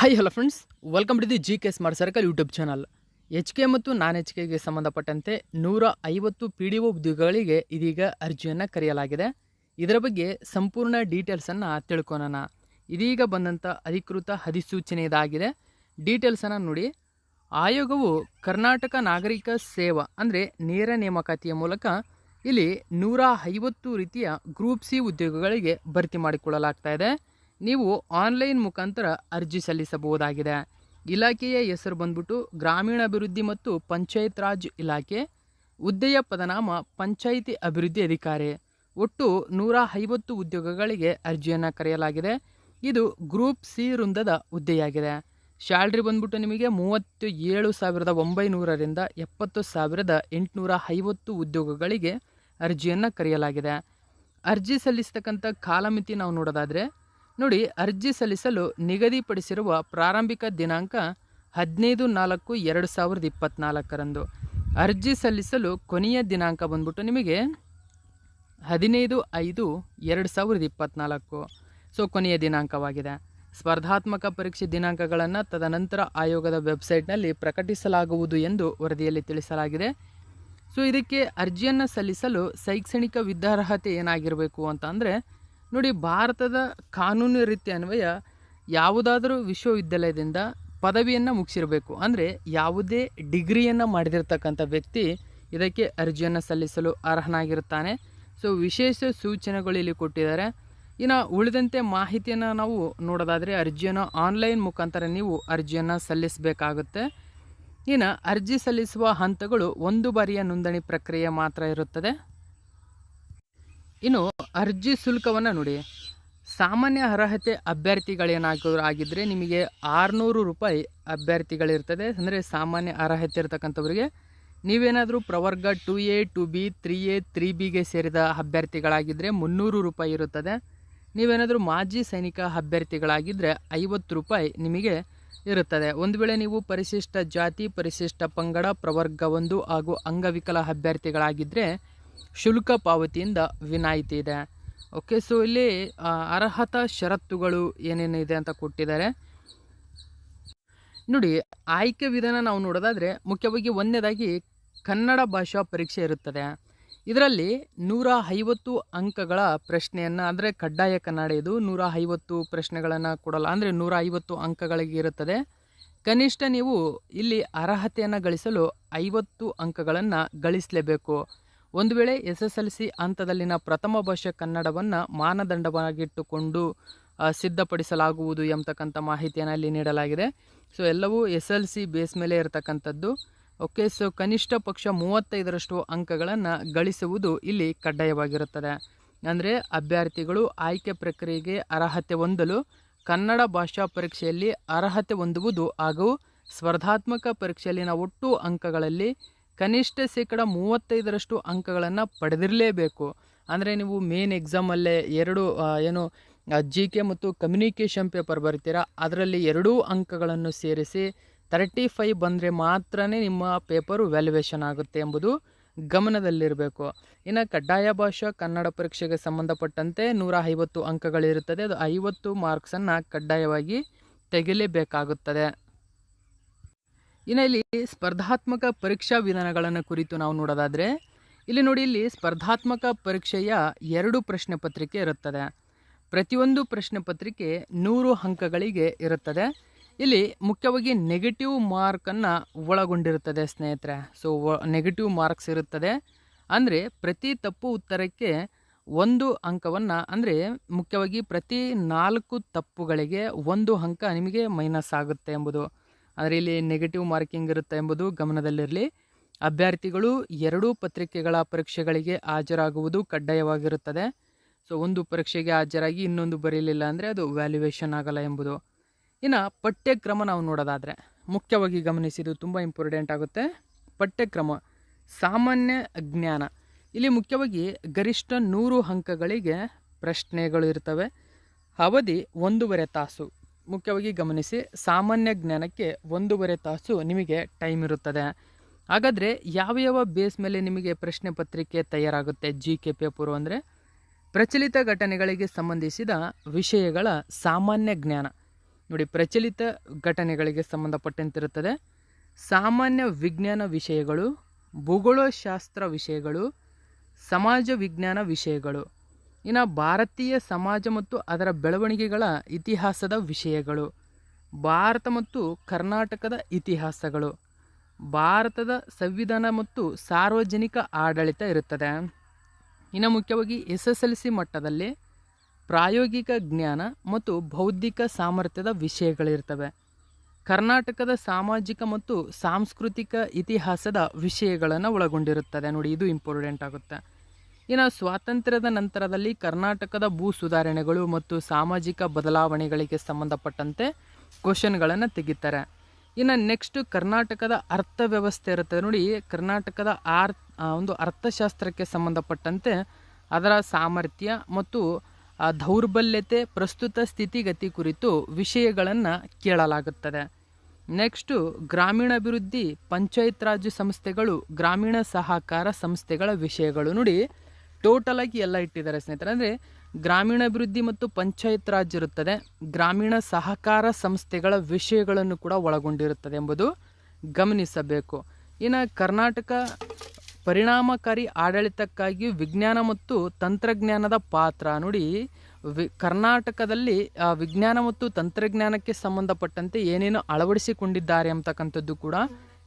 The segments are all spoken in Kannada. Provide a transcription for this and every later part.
Hi hello friends welcome to the G K smart circle YouTube channel H K ಮತ್ತು ನಾನ್ ಎಚ್ ಕೆಗೆ ಸಂಬಂಧಪಟ್ಟಂತೆ ನೂರ ಐವತ್ತು ಪಿ ಡಿ ಒ ಉದ್ಯೋಗಗಳಿಗೆ ಇದೀಗ ಅರ್ಜಿಯನ್ನು ಕರೆಯಲಾಗಿದೆ. ಇದರ ಬಗ್ಗೆ ಸಂಪೂರ್ಣ ಡೀಟೇಲ್ಸನ್ನು ತಿಳ್ಕೊಳೋಣ. ಇದೀಗ ಬಂದಂಥ ಅಧಿಕೃತ ಅಧಿಸೂಚನೆ ಇದಾಗಿದೆ. ಡೀಟೇಲ್ಸನ್ನು ನೋಡಿ. ಆಯೋಗವು ಕರ್ನಾಟಕ ನಾಗರಿಕ ಸೇವಾ ಅಂದರೆ ನೇರ ನೇಮಕಾತಿಯ ಮೂಲಕ ಇಲ್ಲಿ ನೂರ ಐವತ್ತು ರೀತಿಯ ಗ್ರೂಪ್ ಸಿ ಉದ್ಯೋಗಗಳಿಗೆ ಭರ್ತಿ ಮಾಡಿಕೊಳ್ಳಲಾಗ್ತಾ ಇದೆ. ನೀವು ಆನ್ಲೈನ್ ಮುಖಾಂತರ ಅರ್ಜಿ ಸಲ್ಲಿಸಬಹುದಾಗಿದೆ. ಇಲಾಖೆಯ ಹೆಸರು ಬಂದ್ಬಿಟ್ಟು ಗ್ರಾಮೀಣಾಭಿವೃದ್ಧಿ ಮತ್ತು ಪಂಚಾಯತ್ ರಾಜ್ ಇಲಾಖೆ, ಹುದ್ದೆಯ ಪದನಾಮ ಪಂಚಾಯಿತಿ ಅಭಿವೃದ್ಧಿ ಅಧಿಕಾರಿ. ಒಟ್ಟು ನೂರ ಐವತ್ತು ಉದ್ಯೋಗಗಳಿಗೆ ಅರ್ಜಿಯನ್ನು ಕರೆಯಲಾಗಿದೆ. ಇದು ಗ್ರೂಪ್ ಸಿ ವೃಂದದ ಹುದ್ದೆಯಾಗಿದೆ. ಶ್ಯಾಲ್ರಿ ಬಂದ್ಬಿಟ್ಟು ನಿಮಗೆ ಮೂವತ್ತು ಏಳು ಸಾವಿರದ ಒಂಬೈನೂರರಿಂದ ಎಪ್ಪತ್ತು ಸಾವಿರದ ಎಂಟುನೂರ ಐವತ್ತು ಉದ್ಯೋಗಗಳಿಗೆ ಅರ್ಜಿಯನ್ನು ಕರೆಯಲಾಗಿದೆ. ಅರ್ಜಿ ಸಲ್ಲಿಸ್ತಕ್ಕಂಥ ಕಾಲಮಿತಿ ನಾವು ನೋಡೋದಾದರೆ ನೋಡಿ, ಅರ್ಜಿ ಸಲ್ಲಿಸಲು ನಿಗದಿಪಡಿಸಿರುವ ಪ್ರಾರಂಭಿಕ ದಿನಾಂಕ ಹದಿನೈದು ನಾಲ್ಕು, ಎರಡು ಸಾವಿರದ ಇಪ್ಪತ್ತ್ನಾಲ್ಕರಂದು ಅರ್ಜಿ ಸಲ್ಲಿಸಲು ಕೊನೆಯ ದಿನಾಂಕ ಬಂದ್ಬಿಟ್ಟು ನಿಮಗೆ ಹದಿನೈದು ಐದು, ಎರಡು ಸಾವಿರದ ಇಪ್ಪತ್ತ್ನಾಲ್ಕು ಸೊ, ಕೊನೆಯ ದಿನಾಂಕವಾಗಿದೆ. ಸ್ಪರ್ಧಾತ್ಮಕ ಪರೀಕ್ಷೆ ದಿನಾಂಕಗಳನ್ನು ತದನಂತರ ಆಯೋಗದ ವೆಬ್ಸೈಟ್ನಲ್ಲಿ ಪ್ರಕಟಿಸಲಾಗುವುದು ಎಂದು ವರದಿಯಲ್ಲಿ ತಿಳಿಸಲಾಗಿದೆ. ಸೊ, ಇದಕ್ಕೆ ಅರ್ಜಿಯನ್ನು ಸಲ್ಲಿಸಲು ಶೈಕ್ಷಣಿಕ ವಿದ್ಯಾರ್ಹತೆ ಏನಾಗಿರಬೇಕು ಅಂತ ಅಂದರೆ ನೋಡಿ, ಭಾರತದ ಕಾನೂನು ರೀತಿ ಅನ್ವಯ ಯಾವುದಾದರೂ ವಿಶ್ವವಿದ್ಯಾಲಯದಿಂದ ಪದವಿಯನ್ನು ಮುಗಿಸಿರಬೇಕು. ಅಂದರೆ ಯಾವುದೇ ಡಿಗ್ರಿಯನ್ನು ಮಾಡಿದಿರ್ತಕ್ಕಂಥ ವ್ಯಕ್ತಿ ಇದಕ್ಕೆ ಅರ್ಜಿಯನ್ನು ಸಲ್ಲಿಸಲು ಅರ್ಹನಾಗಿರುತ್ತಾನೆ. ಸೊ, ವಿಶೇಷ ಸೂಚನೆಗಳು ಇಲ್ಲಿ ಕೊಟ್ಟಿದ್ದಾರೆ. ಇನ್ನು ಉಳಿದಂತೆ ಮಾಹಿತಿಯನ್ನು ನಾವು ನೋಡೋದಾದರೆ, ಅರ್ಜಿಯನ್ನು ಆನ್ಲೈನ್ ಮುಖಾಂತರ ನೀವು ಅರ್ಜಿಯನ್ನು ಸಲ್ಲಿಸಬೇಕಾಗುತ್ತೆ. ಇನ್ನು ಅರ್ಜಿ ಸಲ್ಲಿಸುವ ಹಂತಗಳು ಒಂದು ಬಾರಿಯ ನೋಂದಣಿ ಪ್ರಕ್ರಿಯೆ ಮಾತ್ರ ಇರುತ್ತದೆ. ಇನ್ನು ಅರ್ಜಿ ಶುಲ್ಕವನ್ನು ನೋಡಿ. ಸಾಮಾನ್ಯ ಅರ್ಹತೆ ಅಭ್ಯರ್ಥಿಗಳೇನಾಗಿದ್ರು ಆಗಿದ್ದರೆ ನಿಮಗೆ ಆರುನೂರು ರೂಪಾಯಿ ಅಭ್ಯರ್ಥಿಗಳಿರ್ತದೆ. ಅಂದರೆ ಸಾಮಾನ್ಯ ಅರ್ಹತೆ ಇರ್ತಕ್ಕಂಥವ್ರಿಗೆ ನೀವೇನಾದರೂ ಪ್ರವರ್ಗ two A, two B, three A, three ಬಿಗೆ ಸೇರಿದ ಅಭ್ಯರ್ಥಿಗಳಾಗಿದ್ದರೆ ಮುನ್ನೂರು ರೂಪಾಯಿ ಇರುತ್ತದೆ. ನೀವೇನಾದರೂ ಮಾಜಿ ಸೈನಿಕ ಅಭ್ಯರ್ಥಿಗಳಾಗಿದ್ದರೆ ಐವತ್ತು ರೂಪಾಯಿ ನಿಮಗೆ ಇರುತ್ತದೆ. ಒಂದು ವೇಳೆ ನೀವು ಪರಿಶಿಷ್ಟ ಜಾತಿ, ಪರಿಶಿಷ್ಟ ಪಂಗಡ, ಪ್ರವರ್ಗ ಒಂದು ಹಾಗೂ ಅಂಗವಿಕಲ ಅಭ್ಯರ್ಥಿಗಳಾಗಿದ್ದರೆ ಶುಲ್ಕ ಪಾವತಿಯಿಂದ ವಿನಾಯಿತಿ ಇದೆ. ಓಕೆ ಸೊ ಇಲ್ಲಿ ಅರ್ಹತಾ ಷರತ್ತುಗಳು ಏನೇನಿದೆ ಅಂತ ಕೊಟ್ಟಿದ್ದಾರೆ. ನೋಡಿ, ಆಯ್ಕೆ ವಿಧಾನ ನಾವು ನೋಡೋದಾದರೆ, ಮುಖ್ಯವಾಗಿ ಒಂದನೇದಾಗಿ ಕನ್ನಡ ಭಾಷಾ ಪರೀಕ್ಷೆ ಇರುತ್ತದೆ. ಇದರಲ್ಲಿ ನೂರ ಐವತ್ತು ಅಂಕಗಳ ಪ್ರಶ್ನೆಯನ್ನು, ಅಂದರೆ ಕಡ್ಡಾಯ ಕನ್ನಡ ಇದು, ನೂರ ಐವತ್ತು ಪ್ರಶ್ನೆಗಳನ್ನು ಕೊಡಲ್ಲ, ಅಂದರೆ ನೂರ ಐವತ್ತು ಅಂಕಗಳಿಗೆ ಇರುತ್ತದೆ. ಕನಿಷ್ಠ ನೀವು ಇಲ್ಲಿ ಅರ್ಹತೆಯನ್ನು ಗಳಿಸಲು ಐವತ್ತು ಅಂಕಗಳನ್ನು ಗಳಿಸಲೇಬೇಕು. ಒಂದು ವೇಳೆ ಎಸ್ ಎಸ್ ಎಲ್ ಸಿ ಹಂತದಲ್ಲಿನ ಪ್ರಥಮ ಭಾಷೆ ಕನ್ನಡವನ್ನು ಮಾನದಂಡವಾಗಿಟ್ಟುಕೊಂಡು ಸಿದ್ಧಪಡಿಸಲಾಗುವುದು ಎಂಬತಕ್ಕಂಥ ಮಾಹಿತಿಯನ್ನು ಇಲ್ಲಿ ನೀಡಲಾಗಿದೆ. ಸೊ, ಎಲ್ಲವೂ ಎಸ್ ಎಲ್ ಸಿ ಬೇಸ್ ಮೇಲೆ ಇರತಕ್ಕಂಥದ್ದು. ಓಕೆ, ಸೊ, ಕನಿಷ್ಠ ಪಕ್ಷ ಮೂವತ್ತೈದರಷ್ಟು ಅಂಕಗಳನ್ನು ಗಳಿಸುವುದು ಇಲ್ಲಿ ಕಡ್ಡಾಯವಾಗಿರುತ್ತದೆ. ಅಂದರೆ ಅಭ್ಯರ್ಥಿಗಳು ಆಯ್ಕೆ ಪ್ರಕ್ರಿಯೆಗೆ ಅರ್ಹತೆ ಹೊಂದಲು ಕನ್ನಡ ಭಾಷಾ ಪರೀಕ್ಷೆಯಲ್ಲಿ ಅರ್ಹತೆ ಹೊಂದುವುದು ಹಾಗೂ ಸ್ಪರ್ಧಾತ್ಮಕ ಪರೀಕ್ಷೆಯಲ್ಲಿನ ಒಟ್ಟು ಅಂಕಗಳಲ್ಲಿ ಕನಿಷ್ಠ ಶೇಕಡ ಮೂವತ್ತೈದರಷ್ಟು ಅಂಕಗಳನ್ನು ಪಡೆದಿರಲೇಬೇಕು. ಅಂದರೆ ನೀವು ಮೇನ್ ಎಕ್ಸಾಮಲ್ಲೇ ಎರಡು ಏನು ಜಿ ಕೆ ಮತ್ತು ಕಮ್ಯುನಿಕೇಷನ್ ಪೇಪರ್ ಬರ್ತೀರಾ, ಅದರಲ್ಲಿ ಎರಡೂ ಅಂಕಗಳನ್ನು ಸೇರಿಸಿ ತರ್ಟಿ ಫೈವ್ ಬಂದರೆ ಮಾತ್ರ ನಿಮ್ಮ ಪೇಪರು ವ್ಯಾಲ್ಯುವೇಷನ್ ಆಗುತ್ತೆ ಎಂಬುದು ಗಮನದಲ್ಲಿರಬೇಕು. ಇನ್ನು ಕಡ್ಡಾಯ ಭಾಷಾ ಕನ್ನಡ ಪರೀಕ್ಷೆಗೆ ಸಂಬಂಧಪಟ್ಟಂತೆ ನೂರ ಐವತ್ತು ಅಂಕಗಳಿರುತ್ತದೆ, ಅದು ಐವತ್ತು ಮಾರ್ಕ್ಸನ್ನು ಕಡ್ಡಾಯವಾಗಿ ತೆಗೆಯಲೇಬೇಕಾಗುತ್ತದೆ ಇನ್ನು ಇಲ್ಲಿ ಸ್ಪರ್ಧಾತ್ಮಕ ಪರೀಕ್ಷಾ ವಿಧಾನಗಳನ್ನು ಕುರಿತು ನಾವು ನೋಡೋದಾದರೆ, ಇಲ್ಲಿ ನೋಡಿ ಇಲ್ಲಿ ಸ್ಪರ್ಧಾತ್ಮಕ ಪರೀಕ್ಷೆಯ ಎರಡು ಪ್ರಶ್ನೆ ಪತ್ರಿಕೆ ಇರುತ್ತದೆ. ಪ್ರತಿಯೊಂದು ಪ್ರಶ್ನೆ ಪತ್ರಿಕೆ ನೂರು ಅಂಕಗಳಿಗೆ ಇರುತ್ತದೆ. ಇಲ್ಲಿ ಮುಖ್ಯವಾಗಿ ನೆಗೆಟಿವ್ ಮಾರ್ಕನ್ನು ಒಳಗೊಂಡಿರುತ್ತದೆ ಸ್ನೇಹಿತರೆ. ಸೊ ನೆಗೆಟಿವ್ ಮಾರ್ಕ್ಸ್ ಇರುತ್ತದೆ. ಅಂದರೆ ಪ್ರತಿ ತಪ್ಪು ಉತ್ತರಕ್ಕೆ ಒಂದು ಅಂಕವನ್ನು, ಅಂದರೆ ಮುಖ್ಯವಾಗಿ ಪ್ರತಿ ನಾಲ್ಕು ತಪ್ಪುಗಳಿಗೆ ಒಂದು ಅಂಕ ನಿಮಗೆ ಮೈನಸ್ ಆಗುತ್ತೆ ಎಂಬುದು. ಆದರೆ ಇಲ್ಲಿ ನೆಗೆಟಿವ್ ಮಾರ್ಕಿಂಗ್ ಇರುತ್ತೆ ಎಂಬುದು ಗಮನದಲ್ಲಿರಲಿ. ಅಭ್ಯರ್ಥಿಗಳು ಎರಡೂ ಪತ್ರಿಕೆಗಳ ಪರೀಕ್ಷೆಗಳಿಗೆ ಹಾಜರಾಗುವುದು ಕಡ್ಡಾಯವಾಗಿರುತ್ತದೆ. ಸೊ ಒಂದು ಪರೀಕ್ಷೆಗೆ ಹಾಜರಾಗಿ ಇನ್ನೊಂದು ಬರೀಲಿಲ್ಲ ಅಂದರೆ ಅದು ವ್ಯಾಲ್ಯುವೇಷನ್ ಆಗಲ್ಲ ಎಂಬುದು. ಇನ್ನು ಪಠ್ಯಕ್ರಮ ನಾವು ನೋಡೋದಾದರೆ, ಮುಖ್ಯವಾಗಿ ಗಮನಿಸಿದ್ದು ತುಂಬ ಇಂಪಾರ್ಟೆಂಟ್ ಆಗುತ್ತೆ. ಪಠ್ಯಕ್ರಮ, ಸಾಮಾನ್ಯ ಜ್ಞಾನ. ಇಲ್ಲಿ ಮುಖ್ಯವಾಗಿ ಗರಿಷ್ಠ ನೂರು ಅಂಕಗಳಿಗೆ ಪ್ರಶ್ನೆಗಳು ಇರ್ತವೆ. ಅವಧಿ ಒಂದೂವರೆ ತಾಸು. ಮುಖ್ಯವಾಗಿ ಗಮನಿಸಿ, ಸಾಮಾನ್ಯ ಜ್ಞಾನಕ್ಕೆ ಒಂದೂವರೆ ತಾಸು ನಿಮಗೆ ಟೈಮ್ ಇರುತ್ತದೆ. ಹಾಗಾದರೆ ಯಾವ ಯಾವ ಬೇಸ್ ಮೇಲೆ ನಿಮಗೆ ಪ್ರಶ್ನೆ ಪತ್ರಿಕೆ ತಯಾರಾಗುತ್ತೆ ಜಿ ಕೆ ಪೇಪರು ಅಂದರೆ? ಪ್ರಚಲಿತ ಘಟನೆಗಳಿಗೆ ಸಂಬಂಧಿಸಿದ ವಿಷಯಗಳ ಸಾಮಾನ್ಯ ಜ್ಞಾನ. ನೋಡಿ, ಪ್ರಚಲಿತ ಘಟನೆಗಳಿಗೆ ಸಂಬಂಧಪಟ್ಟಂತಿರುತ್ತದೆ. ಸಾಮಾನ್ಯ ವಿಜ್ಞಾನ ವಿಷಯಗಳು, ಭೂಗೋಳಶಾಸ್ತ್ರ ವಿಷಯಗಳು, ಸಮಾಜ ವಿಜ್ಞಾನ ವಿಷಯಗಳು. ಇನ್ನು ಭಾರತೀಯ ಸಮಾಜ ಮತ್ತು ಅದರ ಬೆಳವಣಿಗೆಗಳ ಇತಿಹಾಸದ ವಿಷಯಗಳು. ಭಾರತ ಮತ್ತು ಕರ್ನಾಟಕದ ಇತಿಹಾಸಗಳು. ಭಾರತದ ಸಂವಿಧಾನ ಮತ್ತು ಸಾರ್ವಜನಿಕ ಆಡಳಿತ ಇರುತ್ತದೆ. ಇನ್ನು ಮುಖ್ಯವಾಗಿ ಎಸ್ ಎಸ್ ಎಲ್ ಸಿ ಮಟ್ಟದಲ್ಲಿ ಪ್ರಾಯೋಗಿಕ ಜ್ಞಾನ ಮತ್ತು ಬೌದ್ಧಿಕ ಸಾಮರ್ಥ್ಯದ ವಿಷಯಗಳಿರ್ತವೆ. ಕರ್ನಾಟಕದ ಸಾಮಾಜಿಕ ಮತ್ತು ಸಾಂಸ್ಕೃತಿಕ ಇತಿಹಾಸದ ವಿಷಯಗಳನ್ನು ಒಳಗೊಂಡಿರುತ್ತದೆ. ನೋಡಿ, ಇದು ಇಂಪಾರ್ಟೆಂಟ್ ಆಗುತ್ತೆ. ಇನ್ನು ಸ್ವಾತಂತ್ರ್ಯದ ನಂತರದಲ್ಲಿ ಕರ್ನಾಟಕದ ಭೂ ಸುಧಾರಣೆಗಳು ಮತ್ತು ಸಾಮಾಜಿಕ ಬದಲಾವಣೆಗಳಿಗೆ ಸಂಬಂಧಪಟ್ಟಂತೆ ಕ್ವಶನ್ಗಳನ್ನು ತೆಗಿತಾರೆ. ಇನ್ನು ನೆಕ್ಸ್ಟ್ ಕರ್ನಾಟಕದ ಅರ್ಥವ್ಯವಸ್ಥೆ ಇರುತ್ತೆ ನೋಡಿ, ಕರ್ನಾಟಕದ ಆರ್ ಒಂದು ಅರ್ಥಶಾಸ್ತ್ರಕ್ಕೆ ಸಂಬಂಧಪಟ್ಟಂತೆ ಅದರ ಸಾಮರ್ಥ್ಯ ಮತ್ತು ದೌರ್ಬಲ್ಯತೆ, ಪ್ರಸ್ತುತ ಸ್ಥಿತಿಗತಿ ಕುರಿತು ವಿಷಯಗಳನ್ನು ಕೇಳಲಾಗುತ್ತದೆ. ನೆಕ್ಸ್ಟು ಗ್ರಾಮೀಣಾಭಿವೃದ್ಧಿ, ಪಂಚಾಯತ್ ರಾಜ್ ಸಂಸ್ಥೆಗಳು, ಗ್ರಾಮೀಣ ಸಹಕಾರ ಸಂಸ್ಥೆಗಳ ವಿಷಯಗಳು ನೋಡಿ ಟೋಟಲ್ ಆಗಿ ಎಲ್ಲ ಇಟ್ಟಿದ್ದಾರೆ ಸ್ನೇಹಿತರೆ. ಅಂದರೆ ಗ್ರಾಮೀಣಾಭಿವೃದ್ಧಿ ಮತ್ತು ಪಂಚಾಯತ್ ರಾಜ್ ಇರುತ್ತದೆ. ಗ್ರಾಮೀಣ ಸಹಕಾರ ಸಂಸ್ಥೆಗಳ ವಿಷಯಗಳನ್ನು ಕೂಡ ಒಳಗೊಂಡಿರುತ್ತದೆ ಎಂಬುದು ಗಮನಿಸಬೇಕು. ಇನ್ನು ಕರ್ನಾಟಕ ಪರಿಣಾಮಕಾರಿ ಆಡಳಿತಕ್ಕಾಗಿ ವಿಜ್ಞಾನ ಮತ್ತು ತಂತ್ರಜ್ಞಾನದ ಪಾತ್ರ ನೋಡಿ, ವಿ, ಕರ್ನಾಟಕದಲ್ಲಿ ವಿಜ್ಞಾನ ಮತ್ತು ತಂತ್ರಜ್ಞಾನಕ್ಕೆ ಸಂಬಂಧಪಟ್ಟಂತೆ ಏನೇನು ಅಳವಡಿಸಿಕೊಂಡಿದ್ದಾರೆ ಅಂತಕ್ಕಂಥದ್ದು ಕೂಡ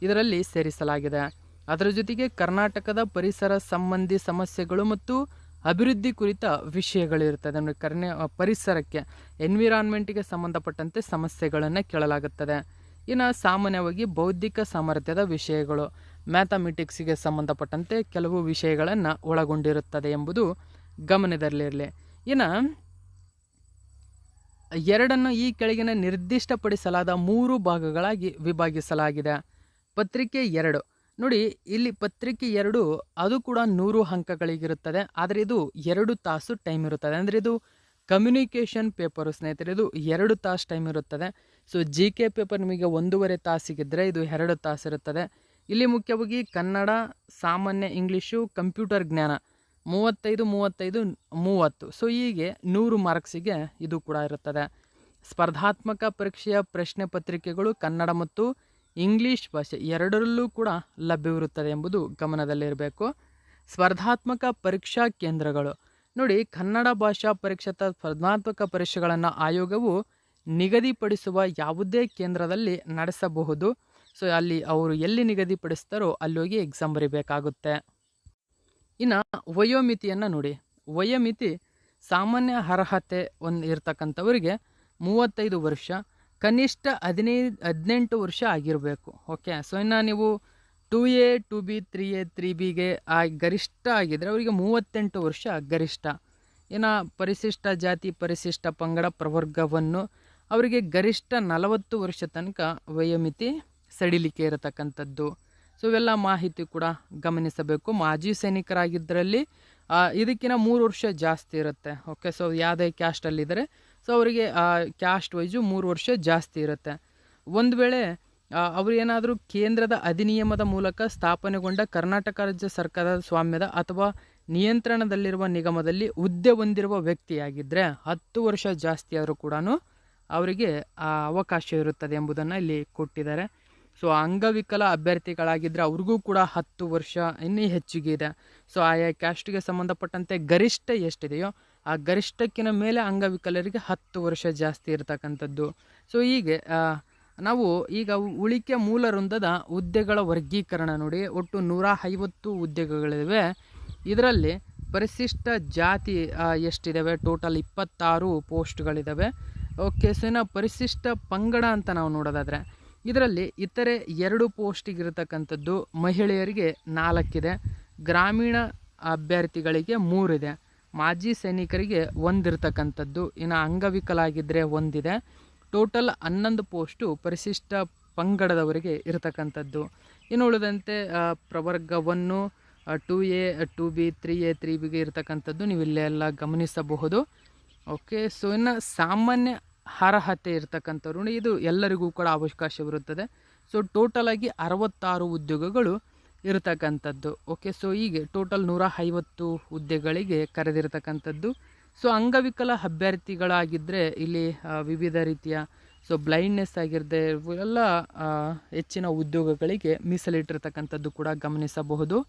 ಇದರಲ್ಲಿ ಸೇರಿಸಲಾಗಿದೆ. ಅದರ ಜೊತೆಗೆ ಕರ್ನಾಟಕದ ಪರಿಸರ ಸಂಬಂಧಿ ಸಮಸ್ಯೆಗಳು ಮತ್ತು ಅಭಿವೃದ್ಧಿ ಕುರಿತ ವಿಷಯಗಳಿರುತ್ತದೆ. ಅಂದರೆ ಕರ್ನ, ಪರಿಸರಕ್ಕೆ ಎನ್ವಿರಾನ್ಮೆಂಟಿಗೆ ಸಂಬಂಧಪಟ್ಟಂತೆ ಸಮಸ್ಯೆಗಳನ್ನು ಕೇಳಲಾಗುತ್ತದೆ. ಇನ್ನು ಸಾಮಾನ್ಯವಾಗಿ ಬೌದ್ಧಿಕ ಸಾಮರ್ಥ್ಯದ ವಿಷಯಗಳು ಮ್ಯಾಥಮೆಟಿಕ್ಸ್ಗೆ ಸಂಬಂಧಪಟ್ಟಂತೆ ಕೆಲವು ವಿಷಯಗಳನ್ನು ಒಳಗೊಂಡಿರುತ್ತದೆ ಎಂಬುದು ಗಮನದಲ್ಲಿರಲಿ. ಇನ್ನು ಎರಡನ್ನು ಈ ಕೆಳಗಿನ ನಿರ್ದಿಷ್ಟಪಡಿಸಲಾದ ಮೂರು ಭಾಗಗಳಾಗಿ ವಿಭಾಗಿಸಲಾಗಿದೆ. ಪತ್ರಿಕೆ ಎರಡು. ನೋಡಿ, ಇಲ್ಲಿ ಪತ್ರಿಕೆ ಎರಡು, ಅದು ಕೂಡ ನೂರು ಅಂಕಗಳಿಗಿರುತ್ತದೆ. ಆದರೆ ಇದು ಎರಡು ತಾಸು ಟೈಮ್ ಇರುತ್ತದೆ. ಅಂದರೆ ಇದು ಕಮ್ಯುನಿಕೇಷನ್ ಪೇಪರು ಸ್ನೇಹಿತರೆ, ಇದು ಎರಡು ತಾಸು ಟೈಮ್ ಇರುತ್ತದೆ. ಸೊ, ಜಿ ಕೆ ಪೇಪರ್ ನಿಮಗೆ ಒಂದೂವರೆ ತಾಸಿಗಿದ್ದರೆ ಇದು ಎರಡು ತಾಸು ಇರುತ್ತದೆ. ಇಲ್ಲಿ ಮುಖ್ಯವಾಗಿ ಕನ್ನಡ, ಸಾಮಾನ್ಯ ಇಂಗ್ಲೀಷು, ಕಂಪ್ಯೂಟರ್ ಜ್ಞಾನ, ಮೂವತ್ತೈದು ಮೂವತ್ತೈದು, ಮೂವತ್ತು. ಸೊ, ಹೀಗೆ ನೂರು ಮಾರ್ಕ್ಸಿಗೆ ಇದು ಕೂಡ ಇರುತ್ತದೆ. ಸ್ಪರ್ಧಾತ್ಮಕ ಪರೀಕ್ಷೆಯ ಪ್ರಶ್ನೆ ಪತ್ರಿಕೆಗಳು ಕನ್ನಡ ಮತ್ತು ಇಂಗ್ಲೀಷ್ ಭಾಷೆ ಎರಡರಲ್ಲೂ ಕೂಡ ಲಭ್ಯವಿರುತ್ತದೆ ಎಂಬುದು ಗಮನದಲ್ಲಿರಬೇಕು. ಸ್ಪರ್ಧಾತ್ಮಕ ಪರೀಕ್ಷಾ ಕೇಂದ್ರಗಳು. ನೋಡಿ, ಕನ್ನಡ ಭಾಷಾ ಪರೀಕ್ಷಾ ಸ್ಪರ್ಧಾತ್ಮಕ ಪರೀಕ್ಷೆಗಳನ್ನು ಆಯೋಗವು ನಿಗದಿಪಡಿಸುವ ಯಾವುದೇ ಕೇಂದ್ರದಲ್ಲಿ ನಡೆಸಬಹುದು. ಸೊ, ಅಲ್ಲಿ ಅವರು ಎಲ್ಲಿ ನಿಗದಿಪಡಿಸ್ತಾರೋ ಅಲ್ಲಿ ಹೋಗಿ ಎಕ್ಸಾಮ್ ಬರೀಬೇಕಾಗುತ್ತೆ. ಇನ್ನು ವಯೋಮಿತಿಯನ್ನು ನೋಡಿ. ವಯೋಮಿತಿ ಸಾಮಾನ್ಯ ಅರ್ಹತೆ ಒಂದು ಇರ್ತಕ್ಕಂಥವರಿಗೆ ಮೂವತ್ತೈದು ವರ್ಷ ಕನಿಷ್ಠ ಹದಿನೈದು ಹದಿನೆಂಟು ವರ್ಷ ಆಗಿರಬೇಕು. ಓಕೆ ಸೊ ಇನ್ನು ನೀವು two A two B three A three ಬಿಗೆ ಆ ಗರಿಷ್ಠ ಆಗಿದ್ದರೆ ಅವರಿಗೆ ಮೂವತ್ತೆಂಟು ವರ್ಷ ಗರಿಷ್ಠ. ಇನ್ನು ಪರಿಶಿಷ್ಟ ಜಾತಿ, ಪರಿಶಿಷ್ಟ ಪಂಗಡ, ಪ್ರವರ್ಗವನ್ನು ಅವರಿಗೆ ಗರಿಷ್ಠ ನಲವತ್ತು ವರ್ಷ ತನಕ ವಯೋಮಿತಿ ಸಡಿಲಿಕೆ ಇರತಕ್ಕಂಥದ್ದು. ಸೊ ಇವೆಲ್ಲ ಮಾಹಿತಿ ಕೂಡ ಗಮನಿಸಬೇಕು. ಮಾಜಿ ಸೈನಿಕರಾಗಿದ್ದರಲ್ಲಿ ಇದಕ್ಕಿಂತ ಮೂರು ವರ್ಷ ಜಾಸ್ತಿ ಇರುತ್ತೆ. ಓಕೆ ಸೊ ಯಾವುದೇ ಕ್ಯಾಸ್ಟಲ್ಲಿದ್ದರೆ ಸೊ ಅವರಿಗೆ ಕ್ಯಾಸ್ಟ್ ವೈಸು ಮೂರು ವರ್ಷ ಜಾಸ್ತಿ ಇರುತ್ತೆ. ಒಂದು ವೇಳೆ ಆ, ಅವರು ಏನಾದರೂ ಕೇಂದ್ರದ ಅಧಿನಿಯಮದ ಮೂಲಕ ಸ್ಥಾಪನೆಗೊಂಡ ಕರ್ನಾಟಕ ರಾಜ್ಯ ಸರ್ಕಾರದ ಸ್ವಾಮ್ಯದ ಅಥವಾ ನಿಯಂತ್ರಣದಲ್ಲಿರುವ ನಿಗಮದಲ್ಲಿ ಹುದ್ದೆ ಹೊಂದಿರುವ ವ್ಯಕ್ತಿಯಾಗಿದ್ದರೆ ಹತ್ತು ವರ್ಷ ಜಾಸ್ತಿ ಆದರೂ ಕೂಡ ಅವರಿಗೆ ಆ ಅವಕಾಶ ಇರುತ್ತದೆ ಎಂಬುದನ್ನು ಇಲ್ಲಿ ಕೊಟ್ಟಿದ್ದಾರೆ. ಸೊ ಅಂಗವಿಕಲ ಅಭ್ಯರ್ಥಿಗಳಾಗಿದ್ದರೆ ಅವ್ರಿಗೂ ಕೂಡ ಹತ್ತು ವರ್ಷ ಇನ್ನೂ ಹೆಚ್ಚಿಗೆ ಇದೆ. ಸೊ ಆಯಾ ಕ್ಯಾಸ್ಟ್ಗೆ ಸಂಬಂಧಪಟ್ಟಂತೆ ಗರಿಷ್ಠ ಎಷ್ಟಿದೆಯೋ ಆ ಗರಿಷ್ಠಕ್ಕಿನ ಮೇಲೆ ಅಂಗವಿಕಲರಿಗೆ ಹತ್ತು ವರ್ಷ ಜಾಸ್ತಿ ಇರತಕ್ಕಂಥದ್ದು. ಸೊ ಹೀಗೆ ನಾವು ಈಗ ಉಳಿಕೆ ಮೂಲ ವೃಂದದ ಹುದ್ದೆಗಳ ವರ್ಗೀಕರಣ ನೋಡಿ, ಒಟ್ಟು ನೂರ ಐವತ್ತು ಹುದ್ದೆಗಳಿವೆ. ಇದರಲ್ಲಿ ಪರಿಶಿಷ್ಟ ಜಾತಿ ಎಷ್ಟಿದ್ದಾವೆ ಟೋಟಲ್ ಇಪ್ಪತ್ತಾರು ಪೋಸ್ಟ್ಗಳಿದ್ದಾವೆ ಓಕೆ ಸೊ ಇನ್ನು ಪರಿಶಿಷ್ಟ ಪಂಗಡ ಅಂತ ನಾವು ನೋಡೋದಾದರೆ, ಇದರಲ್ಲಿ ಇತರೆ ಎರಡು ಪೋಸ್ಟಿಗಿರತಕ್ಕಂಥದ್ದು ಮಹಿಳೆಯರಿಗೆ ನಾಲ್ಕಿದೆ. ಗ್ರಾಮೀಣ ಅಭ್ಯರ್ಥಿಗಳಿಗೆ ಮೂರಿದೆ. ಮಾಜಿ ಸೈನಿಕರಿಗೆ ಒಂದಿರ್ತಕ್ಕಂಥದ್ದು. ಇನ್ನು ಅಂಗವಿಕಲಾಗಿದ್ದರೆ ಒಂದಿದೆ. ಟೋಟಲ್ ಹನ್ನೊಂದು ಪೋಸ್ಟು ಪರಿಶಿಷ್ಟ ಪಂಗಡದವರಿಗೆ ಇರತಕ್ಕಂಥದ್ದು. ಇನ್ನು ಉಳಿದಂತೆ ಪ್ರವರ್ಗ one two A, two B, three A, three ಬಿಗೆ ಇರತಕ್ಕಂಥದ್ದು ನೀವು ಇಲ್ಲೆಲ್ಲ ಗಮನಿಸಬಹುದು. ಓಕೆ, ಸೊ ಇನ್ನು ಸಾಮಾನ್ಯ ಅರ್ಹತೆ ಇರ್ತಕ್ಕಂಥವ್ರು, ಇದು ಎಲ್ಲರಿಗೂ ಕೂಡ ಅವಕಾಶವಿರುತ್ತದೆ. ಸೊ ಟೋಟಲಾಗಿ ಅರವತ್ತಾರು ಉದ್ಯೋಗಗಳು ಇರತಕ್ಕಂಥದ್ದು. ಓಕೆ ಸೊ ಹೀಗೆ ಟೋಟಲ್ ನೂರ ಐವತ್ತು ಹುದ್ದೆಗಳಿಗೆ ಕರೆದಿರತಕ್ಕಂಥದ್ದು. ಸೊ ಅಂಗವಿಕಲ ಅಭ್ಯರ್ಥಿಗಳಾಗಿದ್ದರೆ ಇಲ್ಲಿ ವಿವಿಧ ರೀತಿಯ ಸೊ ಬ್ಲೈಂಡ್ನೆಸ್ ಆಗಿರದೆ ಎಲ್ಲ ಹೆಚ್ಚಿನ ಉದ್ಯೋಗಗಳಿಗೆ ಮೀಸಲಿಟ್ಟಿರ್ತಕ್ಕಂಥದ್ದು ಕೂಡ ಗಮನಿಸಬಹುದು.